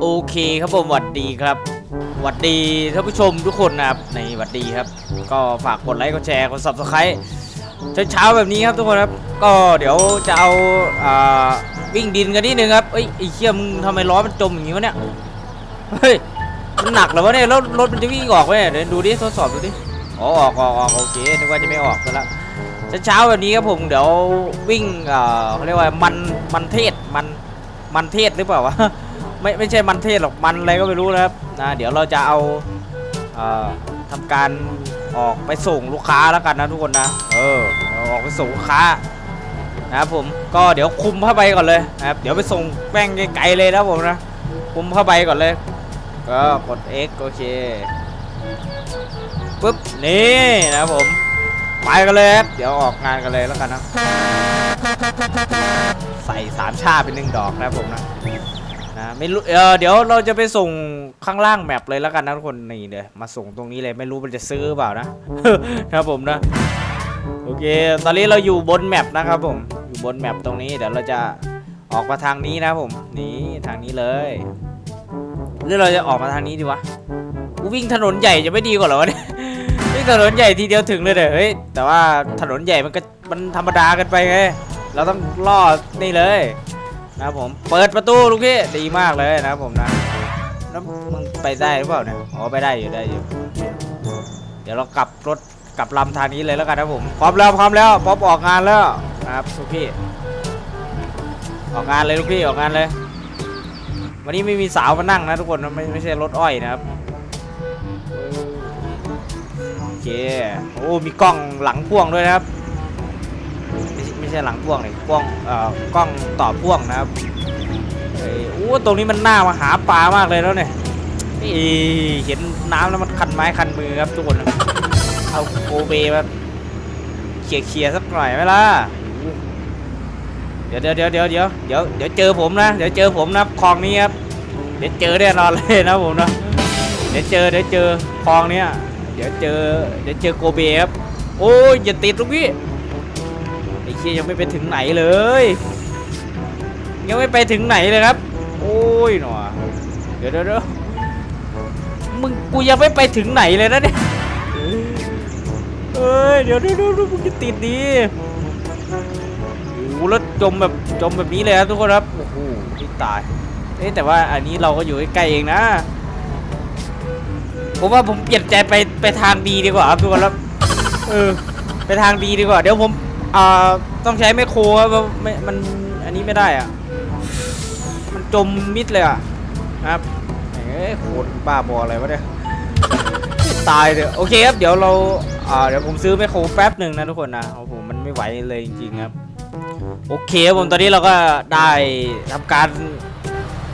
โอเคครับผมหวัดดีครับหวัดดีท่านผู้ชมทุกคนนะครับในหวัดดีครับ ก็ฝากกดไลค์กดแชร์กด subscribe เช้าแบบนี้ครับทุกคนครับ ก็เดี๋ยวจะเอาอ่าวิ่งดินกันนิดนึงครับเอ้ยไอ้เชี่ยมึงทำไมล้อมันจมอย่างงี้วะเนี่ยเฮ้ยมันหนักเหรอวะเนี่ยแล้วรถมันจะวิ่งออกไหมเนี่ยดี๋ยวดูดิทดสอบดูดิอ๋อออกออกออกโอเคนึกว่าจะไม่ออกซะละเช้าแบบนี้ครับผมเดี๋ยววิ่งเอ่อเขาเรียกว่ามันมันเทศมัน มันเทศหรือเปล่าวะไม่ไม่ใช่มันเทศหรอกมันอะไรก็ไม่รู้นะครับนะเดี๋ยวเราจะเอาเอ่อทำการออกไปส่งลูกค้าแล้วกันนะทุกคนนะเออออกไปส่งลูกค้านะครับผมก็เดี๋ยวคุมผ้าใบก่อนเลยนะครับเดี๋ยวไปส่งแป้งไกลๆเลยนะผมนะคุมผ้าใบก่อนเลยก็กด X โอเคปุ๊บนี่นะครับผมไปกันเลยเดี๋ยวออกงานกันเลยแล้วกันนะ ใส่สามชาเป็นหนึ่งดอกนะครับผมนะนะไม่รู้เออเดี๋ยวเราจะไปส่งข้างล่างแมปเลยแล้วกันนะทุกคนนี่เดี๋ยมาส่งตรงนี้เลยไม่รู้มันจะซื้อเปล่านะ ครับผมนะ โอเค ตอนนี้เราอยู่บนแมปนะครับผมอยู่บนแมปตรงนี้เดี๋ยวเราจะออกมาทางนี้นะผมนี่ทางนี้เลยหรือเราจะออกมาทางนี้ดีวะกูวิ่งถนนใหญ่จะไม่ดีกว่าเหรอวะเนี่ยวิ่งถนนใหญ่ทีเดียวถึงเลยเด้อเฮ้ยแต่ว่าถนนใหญ่มันก็มันธรรมดาเกันไปไง เราต้องล่อนี่เลยนะครับผมเปิดประตูลูกพี่ดีมากเลยนะครับผมนะแล้วมึงไปได้หรือเปล่าเนี่ยอ๋อไปได้อยู่ได้อยู่ เดี๋ยวเรากลับรถกลับลำทางนี้เลยแล้วกันนะผมพร้อมแล้วพร้อมแล้วพร้อมออกงานแล้วนะครับลูกพี่ ออกงานเลยลูกพี่ออกงานเลย วันนี้ไม่มีสาวมานั่งนะทุกคนไม่ไม่ใช่รถอ้อยนะครับโอเคโอ้มีกล้องหลังพ่วงด้วยนะครับ ไม่ใช่หลังพ่วงเลยกล้องเอ่อกล้องต่อพ่วงนะครับเอ้ยโอ้ตรงนี้มันน่ามาหาปลามากเลยแล้วเนี่ยนี่เห็นน้ำแล้วมันคันไม้คันมือครับทุกคนเอาโกเบมาเคลียเคลียสักหน่อยไหมล่ะเดี๋ยวเดี๋ยวเดี๋ยวเดี๋ยวเดี๋ยวเดี๋ยวเดี๋ยวเจอผมนะเดี๋ยวเจอผมนะคลองนี้ครับเดี๋ยวเจอแน่นอนเลยนะผมนะเดี๋ยวเจอเดี๋ยวเจอคลองเนี้ยเดี๋ยวเจอเดี๋ยวเจอโกเบครับโอ้ยอย่าติดลูกพี่ เชี่ยยังไม่ไปถึงไหนเลย ยังไม่ไปถึงไหนเลยครับ โอ้ยหนอเดี๋ยวเดี๋ยวเดี๋ยวมึงกูยังไม่ไปถึงไหนเลยนะเนี่ยเอ้ยเดี๋ยวเดี๋ยวเดี๋ยวมึงจะติดดีโอ้แล้วจมแบบจมแบบนี้เลยครับทุกคนครับโอ้โหที่ตายเอ้ยแต่ว่าอันนี้เราก็อยู่ใกล้ๆเองนะผมว่าผมเปลี่ยนใจไปไปทางดีดีกว่าครับทุกคนครับเออไปทางดีดีกว่า เดี๋ยวผม อ่าต้องใช้แมคโครครับไม่มันอันนี้ไม่ได้อะ มันจมมิดเลยอะนะครับเอ้ยโคตรบ้าบออะไรวะเนี่ยตายเลยโอเคครับเดี๋ยวเราอ่าเดี๋ยวผมซื้อแมคโครแป๊บหนึ่งนะทุกคนนะโอ้โหมันไม่ไหวเลยจริงๆครับ โอเคครับผมตอนนี้เราก็ได้ทำการ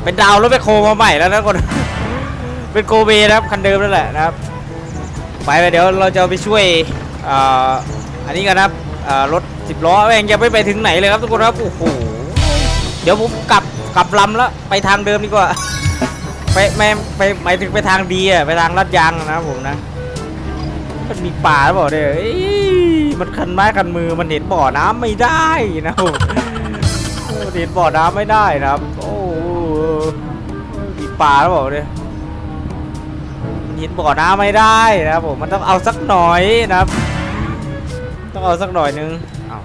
เป็นดาวรถแมคโครมาใหม่แล้วนะทุกคนเป็นโกเบนะครับคันเดิมนั่นแหละนะครับ ไปไปเดี๋ยวเราจะไปช่วยอ่าอันนี้กันนะครับ รถสิบล้อแม่งยังไม่ไปถึงไหนเลยครับทุกคนครับโอ้โหเดี๋ยวผมกลับกลับลำแล้วไปทางเดิมดีกว่า ไปไม่ไปหมายถึงไปทางดีอะไปทางลาดยางนะครับผมนะมันมีป่าหรือเปล่าเนี่ยเอ้ยมันคันไม้คันมือมันเห็นบ่อน้ำไม่ได้นะผมเห็นบ่อน้ำไม่ได้นะครับ โอ้มีป่าหรือเปล่าเนี่ยมันยินบ่อน้ำไม่ได้นะครับผมมันต้องเอาสักหน่อยนะครับ ต้องเอาสักหน่อยนึงเอา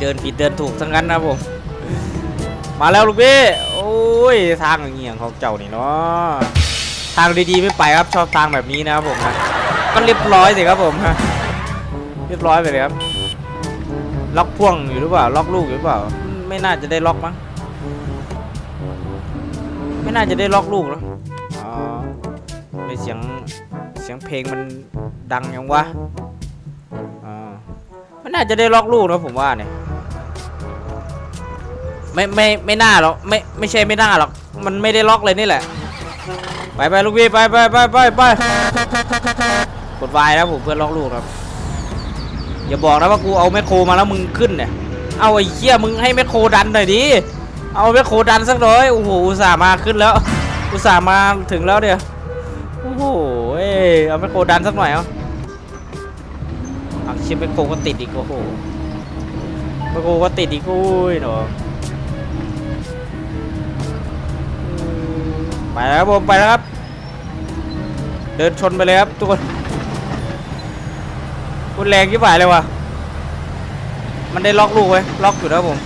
เดินผิดเดินถูกทั้งนั้นนะครับผม มาแล้วลูกพี่ โอ้ย ทางอย่างเงี้ยของเจ้านี่เนาะ ทางดีๆไม่ไปครับ ชอบทางแบบนี้นะครับผมนะก็เรียบร้อยสิครับผมฮะ เรียบร้อยไปเลยครับ ล็อกพ่วงอยู่หรือเปล่า ล็อกลูกอยู่หรือเปล่า ไม่น่าจะได้ล็อกมั้ง ไม่น่าจะได้ล็อกลูกแล้วอ๋อไม่เสียงเสียงเพลงมันดังยังวะอ๋อมันน่าจะได้ล็อกลูกนะผมว่าเนี่ย ไม่ไม่ไม่น่าหรอกไม่ไม่ใช่ไม่น่าหรอก มันไม่ได้ล็อกเลยนี่แหละ ไปไปลูกพี่ไปไปไปไปไปกดวายนะผมเพื่อนล็อกลูกครับ อย่าบอกนะว่ากูเอาแมคโครมาแล้วมึงขึ้นเนี่ย เอาไอ้เหี้ยมึงให้แมคโครดันหน่อยดิ เอาแมคโครดันสักหน่อย โอ้โหอุตส่าห์มาขึ้นแล้ว อุตส่าห์มาถึงแล้วเดี๋ยวโอ้โห เอาไปโคดันสักหน่อยเอาอาเชิมไปโคก็ติดอีกโอ้โหไปโคก็ติดอีกอุ้ยหนอไปแล้วผมไปแล้วครับ เดินชนไปเลยครับทุกคนคุณแรงยิ่งไปเลยว่ะมันได้ล็อกลูกไว้ล็อกอยู่แล้วผม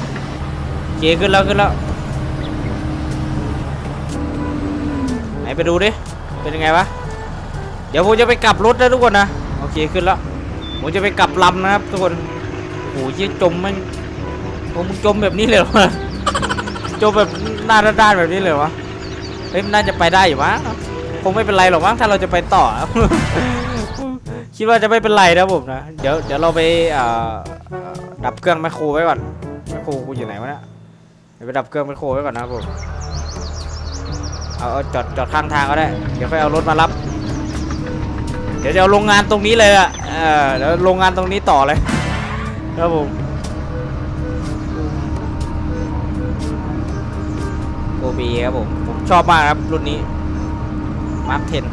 เจขึ้นแล้วขึ้นแล้วไหนไปดูดิเป็นยังไงวะ เดี๋ยวผมจะไปกลับรถนะทุกคนนะโอเคขึ้นแล้วผมจะไปกลับลำนะครับทุกคนโอ้โหยี่จมมันผมจมแบบนี้เลยเหรอวะจมแบบหน้าด้านแบบนี้เลยวะเฮ้ยน่าจะไปได้อยู่มั้งคงไม่เป็นไรหรอกมั้งถ้าเราจะไปต่อ คิดว่าจะไม่เป็นไรนะผมนะเดี๋ยวเดี๋ยวเราไปดับเครื่องแมคโครไว้ก่อนแมคโครกูอยู่ไหนวะเนี่ยเดี๋ยวไปดับเครื่องแมคโครไว้ก่อนนะผมเอาเอาจอดจอดข้างทางก็ได้ เดี๋ยวค่อยเอารถมารับ เดี๋ยวจะเอาโรงงานตรงนี้เลยอะเออเดี๋ยวโรงงานตรงนี้ต่อเลยครับผมโกบีครับผมผมชอบมากครับรุ่นนี้มาร์คเทน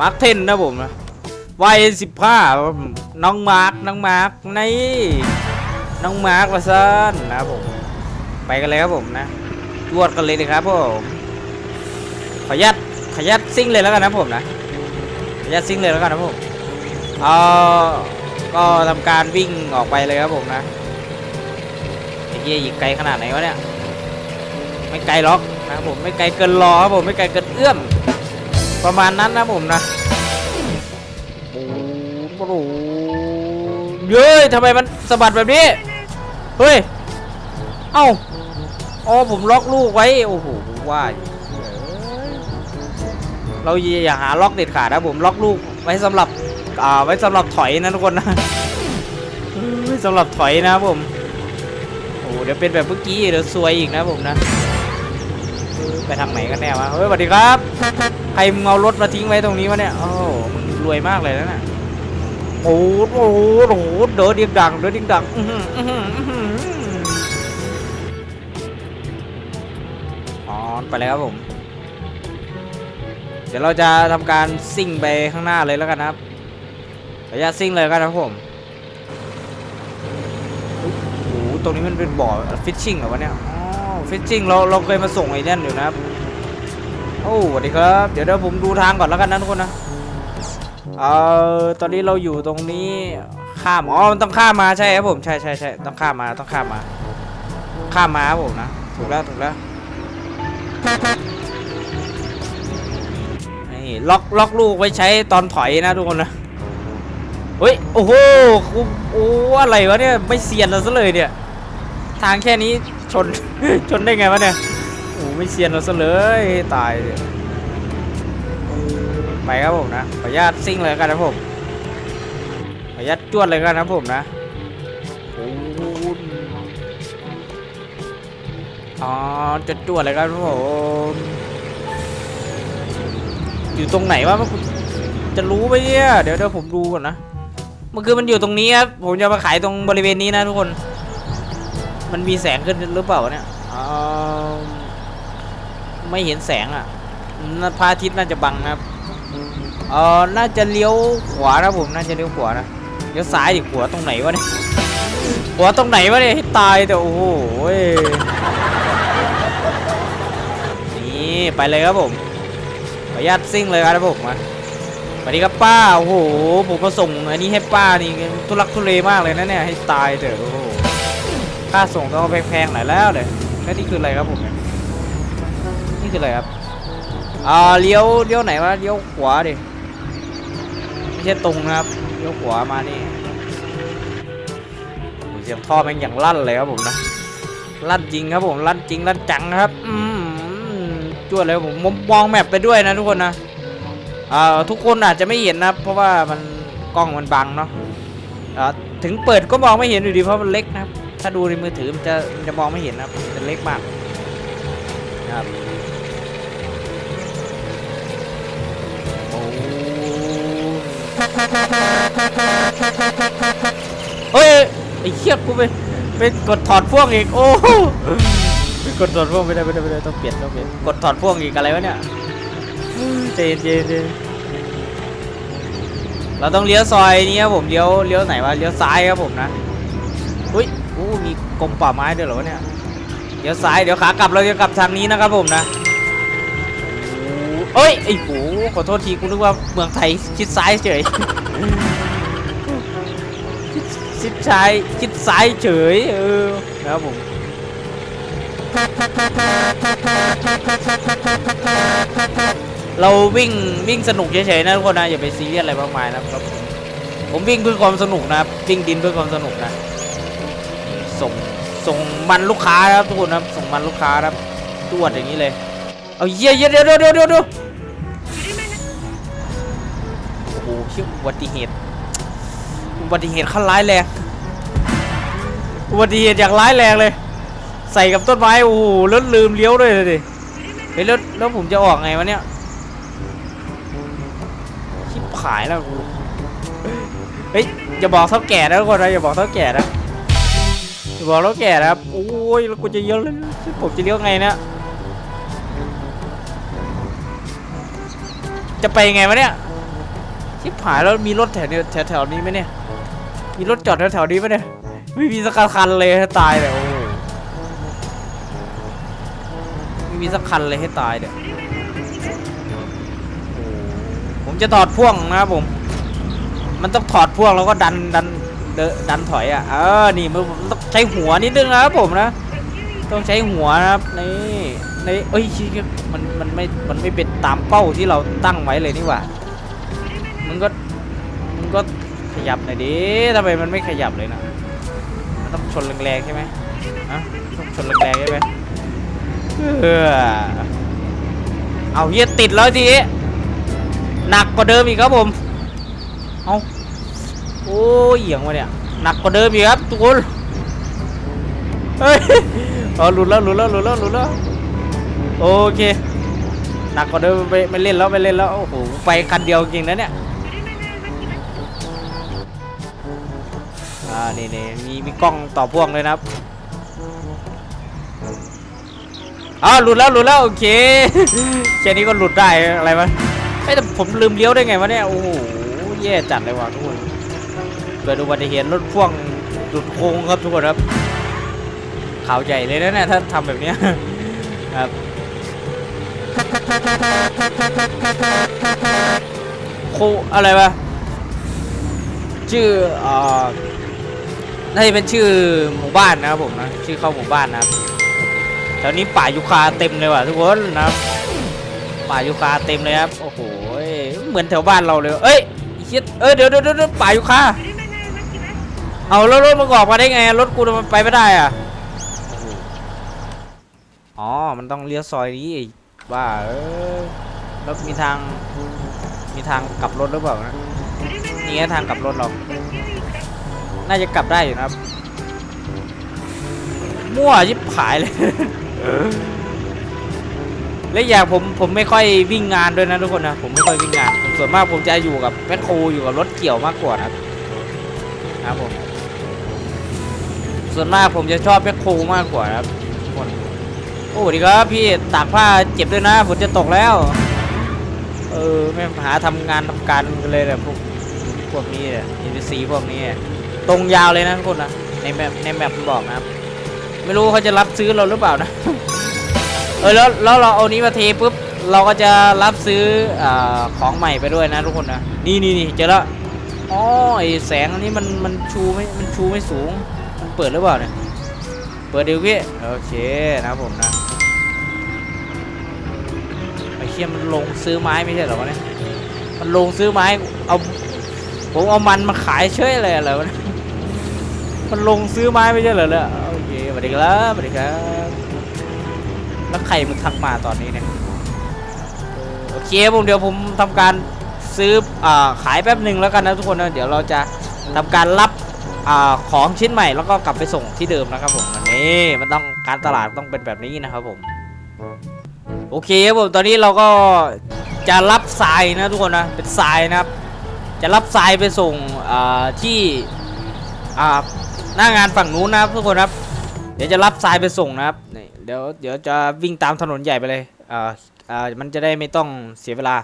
มาร์คเทนนะผมนะวัยสิบห้าน้องมาร์คน้องมาร์คนี่น้องมาร์คละซันนะครับผม ไปกันเลยครับผมนะตรวจกันเลยดีครับผมขออนุ ซิ่งเลยแล้วกันนะผมนะขออนุญาตซิ่งเลยแล้วกันนะผมเอาก็ทำการวิ่งออกไปเลยครับผมนะไอ้เหี้ยยิงไกลขนาดไหนวะเนี่ยไม่ไกลหรอกนะครับผมไม่ไกลเกินรอครับผมไม่ไกลเกินเอื้อมประมาณนั้นนะผมนะโอ้โหเย้ยทำไมมันสะบัดแบบนี้เฮ้ยเอ้าอ๋อผมล็อกลูกไว้โอ้โหว่าอยู่ เราอย่าหาล็อกเด็ดขาดนะผมล็อกลูกไว้สำหรับอ่าไว้สำหรับถอยนะทุกคนนะไว้สำหรับถอยนะครับผมโอ้เดี๋ยวเป็นแบบเมื่อกี้เดี๋ยวซวยอีกนะผมนะไปทางไหนกันแน่วะเฮ้ยสวัสดีครับใครมึงเอารถมาทิ้งไว้ตรงนี้วะเนี่ยโอ้มึงรวยมากเลยนะน่ะโอ้โหโอ้โหโอ้โหเดินดิงดังเดินดิงดังอ๋อไปแล้วครับผม ดี๋ยวเราจะทำการซิ่งไปข้างหน้าเลยแล้วกันนะครับระยะซิ่งเลยกันนะครับผมโอ้โหตรงนี้มันเป็นบ่อฟิชชิ่งเหรอวะเนี่ยอ๋อฟิชชิ่งเราเราเคยมาส่งไอ้นั่นอยู่นะครับโอ้สวัสดีครับ เดี๋ยวเดี๋ยวผมดูทางก่อนแล้วกันนะทุกคนนะเอ่อตอนนี้เราอยู่ตรงนี้ข้ามอ๋อมันต้องข้ามมาใช่ครับผมใช่ใช่ใช่ต้องข้ามมาต้องข้ามมา ข้ามมาครับผมนะถูกแล้วถูกแล้ว ล็อกล็อกลูกไว้ใช้ตอนถอยนะทุกคนนะเฮ้ยโอ้โหโอ้อะไรวะเนี่ยไม่เซียนเราซะเลยเนี่ย ทางแค่นี้ชนชนได้ไงวะเนี่ยโอ้ไม่เซียนเราซะเลยตายเลยไปครับผมนะขออนุญาตซิ่งเลยกันนะผมขออนุญาตจวดเลยกันนะผมนะอ๋อจะจวดเลยกันผม อยู่ตรงไหนวะมันจะรู้ไหมเนี่ยเดี๋ยวเดี๋ยวผมดูก่อนนะมันคือมันอยู่ตรงนี้ครับผมจะมาขายตรงบริเวณนี้นะทุกคน มันมีแสงขึ้นหรือเปล่าเนี่ยอ๋อไม่เห็นแสงอะน่าพระอาทิตย์น่าจะบังนะครับเออน่าจะเลี้ยวขวานะผมน่าจะเลี้ยวขวานะเลี้ยวซ้ายดิขวาตรงไหนวะเนี่ยขวาตรงไหนวะเนี่ยให้ตายแต่โอ้โหยนี่ไปเลยครับผม ขออนุญาตซิ่งเลยครับผมมาสวัสดีครับป้า โอ้โห ผมมาส่งอันนี้ให้ป้านี่ทุลักทุเลมากเลยนะเนี่ยให้ตายเถอะโอ้โหค่าส่งต้องแพงๆหน่อยแล้วเลยแค่นี่คืออะไรครับผมเนี่ยนี่คืออะไรครับอ่าเลี้ยวเลี้ยวไหนวะเลี้ยวขวาดิไม่ใช่ตรงนะครับเลี้ยวขวามานี่โอ้ยเสียงท่อแม่งอย่างลั่นเลยครับผมนะลั่นจริงครับผมลั่นจริงลั่นจังครับอืม จวดเลยผมมมองแมปไปด้วยนะทุกคนนะอ่าทุกคนอาจจะไม่เห็นนะเพราะว่ามันกล้องมันบังเนาะอ่าถึงเปิดก็มองไม่เห็นอยู่ดีเพราะมันเล็กนะครับ ถ้าดูในมือถือมันจะมันจะมองไม่เห็นนะมันจะเล็กมากครับโอ้เฮ้ยไอ้เชี่ยกูไปไปกดถอดพ่วงอีกโอ้ กดถอดพ่วงไม่ได้ไม่ได้ไม่ได้ต้องเปลี่ยนต้องเปลี่ยนกดถอดพ่วงอีกอะไรวะเนี่ยเจนเจนเจนเราต้องเลี้ยวซอยนี้ครับผมเลี้ยวเลี้ยวไหนวะเลี้ยวซ้ายครับผมนะอุ้ยโอ้มีกรมป่าไม้ด้วยเหรอวะเนี่ยเดี๋ยวซ้ายเดี๋ยวขากลับเราจะกลับทางนี้นะครับผมนะเอ้ยไอ้โหขอโทษทีกูนึกว่าเมืองไทยชิดซ้ายเฉยชิดชิดซ้ายชิดซ้ายเฉยเออนะครับผม เราวิ่งวิ่งสนุกเฉยๆนะทุกคนนะอย่าไปซีเรียสอะไรมากมายนะครับ ผมวิ่งเพื่อความสนุกนะครับวิ่งดินเพื่อความสนุกนะ ส่งส่งมันลูกค้านะครับทุกคนนะครับส่งมันลูกค้าครับตรวจอย่างนี้เลย เอาเยี่ยเยี่ยเดี๋ยวเดี๋ยวเดี๋ยวเดี๋ยวโอ้โหชี่ยอุบัติเหตุอุบัติเหตุขั้นร้ายแรงอุบัติเหตุอย่างร้ายแรงเลย ใส่กับต้นไม้โอ้โหแล้วลืมเลี้ยวด้วยเลยดิเฮ้ยแล้วแล้วผมจะออกไงวะเนี่ยชิบหายแล้วกูเฮ้ยอย่าบอกเท่าแก่นะทุกคนนะอย่าบอกเท่าแก่นะอย่าบอกเท่าแก่นะครับโอ้ยแล้วกูจะเลี้ยวแล้วผมจะเลี้ยวไงเนะจะไปไงวะเนี่ยชิบหายแล้วมีรถแถวแถวแถวนี้ไหมเนี่ยมีรถจอดแถวแถวนี้ไหมเนี่ยไม่มีสักคันเลยตายเลยโอ้โห ไมีสักคันเลยให้ตายเดี๋ยวผมจะถอดพ่วงนะครับผม มันต้องถอดพ่วงแล้วก็ดันดันเดดันถอยอะ เออ นี่มันต้องใช้หัวนิดนึงนะครับผมนะ ต้องใช้หัวนะครับนี่ในเอ้ยชี้มันมันไม่ มันไม่เป็นตามเป้าที่เราตั้งไว้เลยนี่หว่า มันก็ มันก็ขยับหน่อยดิทำไมมันไม่ขยับเลยนะ มันต้องชนแรงๆใช่ไหมฮะต้องชนแรงๆใช่ไหม เออเอาเฮียติดแล้วทีหนักกว่าเดิมอีกครับผมเอาโอ้ยเหี่ยงวะเนี่ยหนักกว่าเดิมอีกครับทุกคนเฮ้ยเอาหลุดแล้วหลุดแล้วหลุดแล้วหลุดแล้วโอเคหนักกว่าเดิมไปไม่เล่นแล้วไม่เล่นแล้วโอ้โหไปคันเดียวจริงนะเนี่ยอ่านี่นี่มีมีกล้องต่อพ่วงเลยนะครับ อ๋อหลุดแล้วหลุดแล้วโอเคแค่นี้ก็หลุดได้อะไรวะเอ้แต่ผมลืมเลี้ยวได้ไงวะเนี่ยโอ้โหแย่จัดเลยว่ะทุกคนเกิดอุบัติเหตุรถพ่วงหลุดโค้งครับทุกคนครับข่าวใหญ่เลยนะเนี่ยถ้าทำแบบเนี้ยครับโคอะไรวะชื่ออ่อน่าจะเป็นชื่อหมู่บ้านนะครับผมนะชื่อเข้าหมู่บ้านนะครับ แถวนี้ป่ายูคาเต็มเลยว่ะทุกคนนะครับป่ายูคาเต็มเลยครับโอ้โหเหมือนแถวบ้านเราเลยเอ้ยเชิดเอ้ยเดี๋ยวเดี๋ยวเดี๋ยวป่ายูคาเอาแล้วรถมันออกมาได้ไงรถกูมันไปไม่ได้อะอ๋อมันต้องเลี้ยวซอยนี้ไอ้บ้าเอ้ยแล้วมีทางมีทางกลับรถหรือเปล่านะนี่ทางกลับรถเราน่าจะกลับได้อยู่นะครับ มั่วยิบขายเลย และอย่างผมผมไม่ค่อยวิ่งงานด้วยนะทุกคนนะผมไม่ค่อยวิ่งงานผมส่วนมากผมจะอยู่กับแมคโครอยู่กับรถเกี่ยวมากกว่านะครับครับผมส่วนมากผมจะชอบแมคโครมากกว่านะครับทุกคนโอ้ดีครับพี่ตากผ้าเจ็บด้วยนะฝนจะตกแล้ว เออไม่หาทำงานทำการกันเลยแบบพวกพวกนี้เนี่ยอินซีพวกนี้ ตรงยาวเลยนะทุกคนนะในแมปในแมปมันบอกนะครับ ไม่รู้เขาจะรับซื้อเราหรือเปล่านะ เออแล้วแล้วเราเอานี้มาเทปุ๊บเราก็จะรับซื้ออของใหม่ไปด้วยนะทุกคนนะนี่นี่นี่เจอแล้วอ๋อไอแสงอันนี้มันมันชูไม่มันชูไม่สูง มันเปิดหรือเปล่าเนี่ยเปิดเดี๋ยวพี่โอเคนะผมนะไอเชี่ยมันลงซื้อไม้ไม่ใช่เหรอวะเนี่ยมันลงซื้อไม้เอาผมเอามันมาขายเฉยเลยอะไรวะมันลงซื้อไม้ไม่ใช่เหรอเนี่ยโอเคส วัสดีครับสวัสดีครับ แล้วใครมึงทักมาตอนนี้เนี่ย โอเคผมเดี๋ยวผมทำการซื้ออ่าขายแป๊บหนึ่งแล้วกันนะทุกคนนะ เดี๋ยวเราจะทำการรับอ่าของชิ้นใหม่แล้วก็กลับไปส่งที่เดิมนะครับผมนี่มันต้องการตลาดต้องเป็นแบบนี้นะครับผม โอเคครับผมตอนนี้เราก็จะรับทรายนะทุกคนนะ เป็นทรายนะครับ จะรับทรายไปส่งอ่าที่อ่าหน้างานฝั่งนู้นนะครับทุกคนครับ เดี๋ยวจะรับทรายไปส่งนะครับนี่เดี๋ยวเดี๋ยวจะวิ่งตามถนนใหญ่ไปเลยอ่าอ่ามันจะได้ไม่ต้องเสียเวลา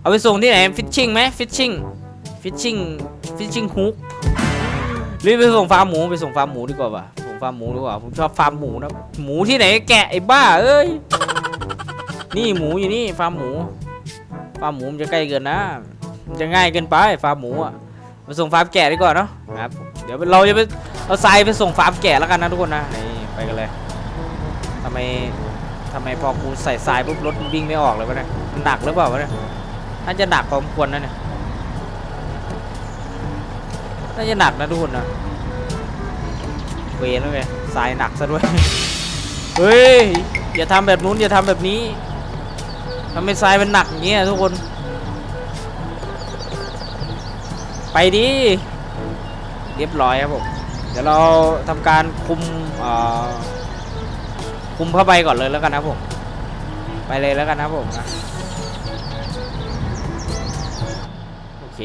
เอาไปส่งที่ไหนฟิชชิงไหมฟิชชิงฟิชชิงฟิชชิงฮุกหรือไปส่งฟาร์มหมูไปส่งฟาร์มหมูดีกว่าป่ะส่งฟาร์มหมูดีกว่าผมชอบฟาร์มหมูนะหมูที่ไหนแกะไอ้บ้าเอ้ยนี่หมูอยู่นี่ฟาร์มหมูฟาร์มหมูมันจะใกล้เกินนะมันจะง่ายเกินไปฟาร์มหมูอะ ไปส่งฟาร์มแกะดีกว่าเนาะครับเดี๋ยวเราจะไปเอาทรายไปส่งฟาร์มแกะแล้วกันนะทุกคนนะนี่ไปกันเลยทำไมทำไมพอกูใส่ทรายปุ๊บรถมันวิ่งไม่ออกเลยวะเนี่ยมันหนักหรือเปล่าวะเนี่ยน่าจะหนักพอสมควรนะเนี่ยน่าจะหนักนะทุกคนนะเวรแล้วไงทรายหนักซะด้วยเฮ้ยอย่าทำแบบนู้นอย่าทำแบบนี้ทำให้ทรายมันหนักอย่างเงี้ยทุกคน ไปดิเรียบร้อยครับผมเดี๋ยวเราทำการคุมคุมผ้าใบก่อนเลยแล้วกันนะผม ไปเลยแล้วกันนะผมนะโอเค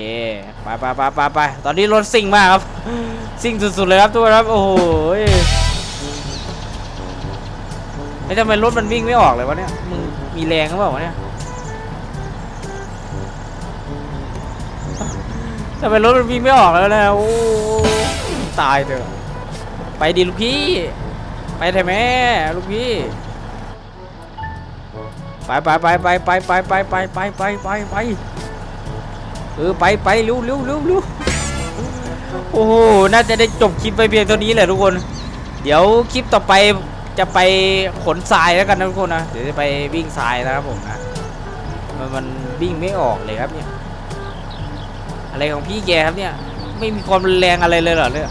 ไปไปไปไปไปตอนนี้รถซิ่งมากครับ ซิ่งสุดๆเลยครับทุกคนครับโอ้โหไอ้ทำไมรถมันวิ่งไม่ออกเลยวะเนี่ยมึงมีแรงหรือเปล่าวะเนี่ย ทำไมรถมันวิ่งไม่ออกแล้วนะโอ้ตายเถอะไปดิลูกพี่ ไปเถอะแม่ลูกพี่ ไปไปไปไปไปไปไปไปไปไปไปไปเออไปไปเร็วเร็วเร็วเร็วโอ้โหน่าจะได้จบคลิปไปเพียงเท่านี้แหละทุกคน เดี๋ยวคลิปต่อไปจะไปขนทรายแล้วกันนะทุกคนนะเดี๋ยวจะไปวิ่งทรายนะครับผมนะมันมันวิ่งไม่ออกเลยครับเนี่ย อะไรของพี่แกครับเนี่ย ไม่มีความแรงอะไรเลยเหรอเนี่ย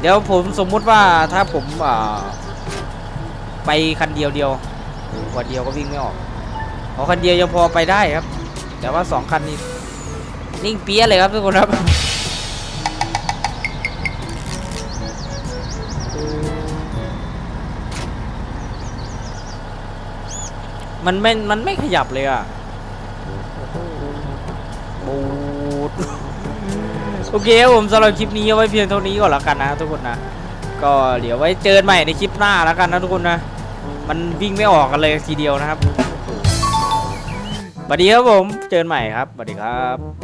เดี๋ยวผมสมมุติว่าถ้าผมไปคันเดียวเดียววันเดียวก็วิ่งไม่ออกเพราะคันเดียวยังพอไปได้ครับ แต่ว่าสองคันนี้นิ่งเปี้ยเลยครับทุกคนครับมันไม่ มันไม่ขยับเลยอะบู โอเคครับผมสำหรับคลิปนี้เอาไว้เพียงเท่านี้ก่อนละกันนะทุกคนนะก็เดี๋ยวไว้เจอกันใหม่ในคลิปหน้าแล้วกันนะทุกคนนะ มันวิ่งไม่ออกกันเลยทีเดียวนะครับสวัสดีครับผมเจอกันใหม่ครับสวัสดีครับ